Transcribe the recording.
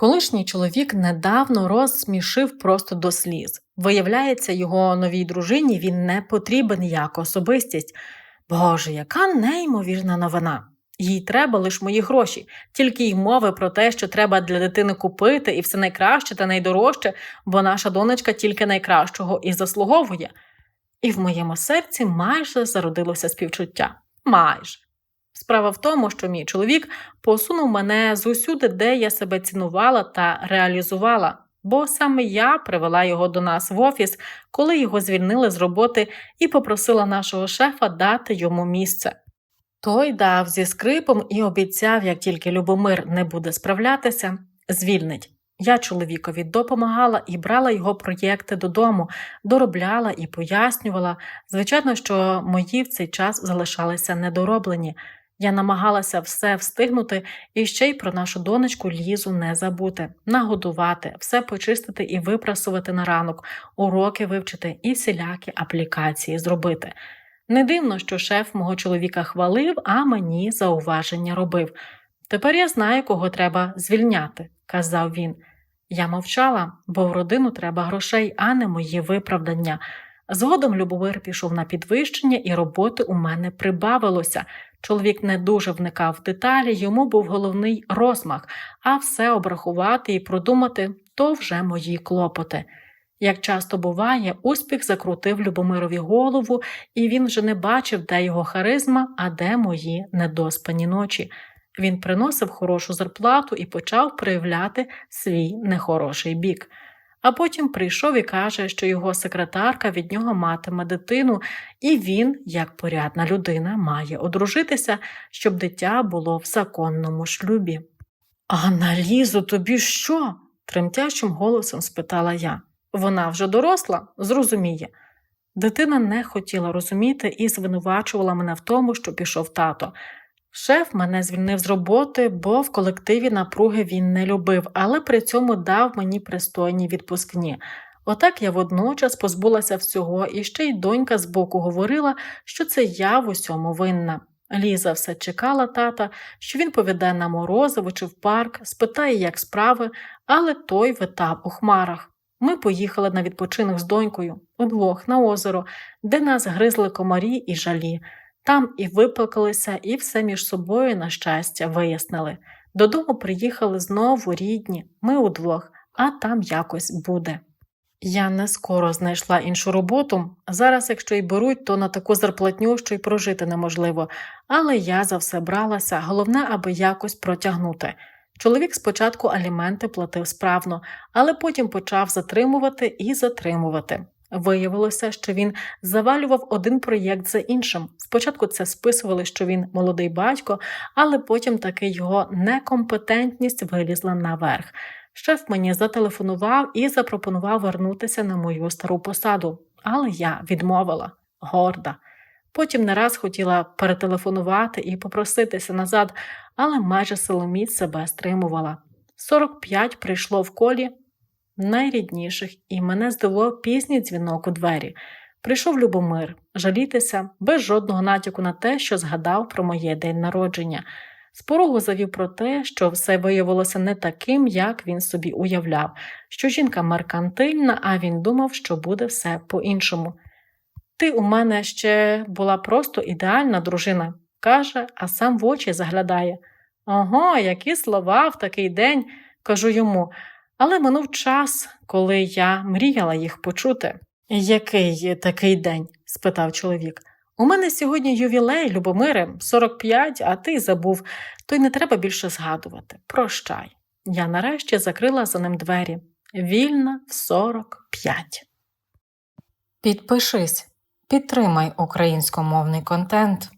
Колишній чоловік недавно розсмішив просто до сліз. Виявляється, його новій дружині він не потрібен як особистість. Боже, яка неймовірна новина. Їй треба лише мої гроші, тільки й мови про те, що треба для дитини купити, і все найкраще та найдорожче, бо наша донечка тільки найкращого і заслуговує. І в моєму серці майже зародилося співчуття. Майже. Справа в тому, що мій чоловік посунув мене з усюди, де я себе цінувала та реалізувала, бо саме я привела його до нас в офіс, коли його звільнили з роботи і попросила нашого шефа дати йому місце. Той дав зі скрипом і обіцяв, як тільки Любомир не буде справлятися, звільнить. Я чоловікові допомагала і брала його проєкти додому, доробляла і пояснювала. Звичайно, що мої в цей час залишалися недороблені. Я намагалася все встигнути і ще й про нашу донечку Лізу не забути, нагодувати, все почистити і випрасувати на ранок, уроки вивчити і всілякі аплікації зробити. Не дивно, що шеф мого чоловіка хвалив, а мені зауваження робив. Тепер я знаю, кого треба звільняти, казав він. Я мовчала, бо в родину треба грошей, а не мої виправдання. Згодом Любомир пішов на підвищення, і роботи у мене прибавилося. Чоловік не дуже вникав в деталі, йому був головний розмах, а все обрахувати і продумати то вже мої клопоти. Як часто буває, успіх закрутив Любомирові голову, і він вже не бачив, де його харизма, а де мої недоспані ночі. Він приносив хорошу зарплату і почав проявляти свій нехороший бік. А потім прийшов і каже, що його секретарка від нього матиме дитину, і він, як порядна людина, має одружитися, щоб дитя було в законному шлюбі. А на Лізу тобі що? тремтячим голосом спитала я. Вона вже доросла, зрозуміє. Дитина не хотіла розуміти і звинувачувала мене в тому, що пішов тато. Шеф мене звільнив з роботи, бо в колективі напруги він не любив, але при цьому дав мені пристойні відпускні. Отак я водночас позбулася всього, і ще й донька збоку говорила, що це я в усьому винна. Ліза все чекала тата, що він поведе на морозиво чи в парк, спитає, як справи, але той витав у хмарах. Ми поїхали на відпочинок з донькою удвох на озеро, де нас гризли комарі і жалі. Там і виплакалися, і все між собою, на щастя, вияснили. Додому приїхали знову рідні, ми удвох, а там якось буде. Я не скоро знайшла іншу роботу. Зараз, якщо й беруть, то на таку зарплатню, що й прожити неможливо, але я за все бралася, головне, аби якось протягнути. Чоловік спочатку аліменти платив справно, але потім почав затримувати і затримувати. Виявилося, що він завалював один проєкт за іншим. Спочатку це списували, що він молодий батько, але потім таки його некомпетентність вилізла наверх. Шеф мені зателефонував і запропонував вернутися на мою стару посаду, але я відмовила горда. Потім не раз хотіла перетелефонувати і попроситися назад, але майже силоміць себе стримувала. 45 прийшло в колі найрідніших, і мене здивував пізній дзвінок у двері. Прийшов Любомир жалітися без жодного натяку на те, що згадав про моє день народження. З порогу завів про те, що все виявилося не таким, як він собі уявляв, що жінка меркантильна, а він думав, що буде все по-іншому. Ти у мене ще була просто ідеальна дружина, каже, а сам в очі заглядає. Ого, які слова в такий день, кажу йому, але минув час, коли я мріяла їх почути. Який такий день? спитав чоловік. У мене сьогодні ювілей, Любомире, 45, а ти забув, то й не треба більше згадувати. Прощай. Я нарешті закрила за ним двері. Вільна в 45. Підпишись, підтримай українськомовний контент.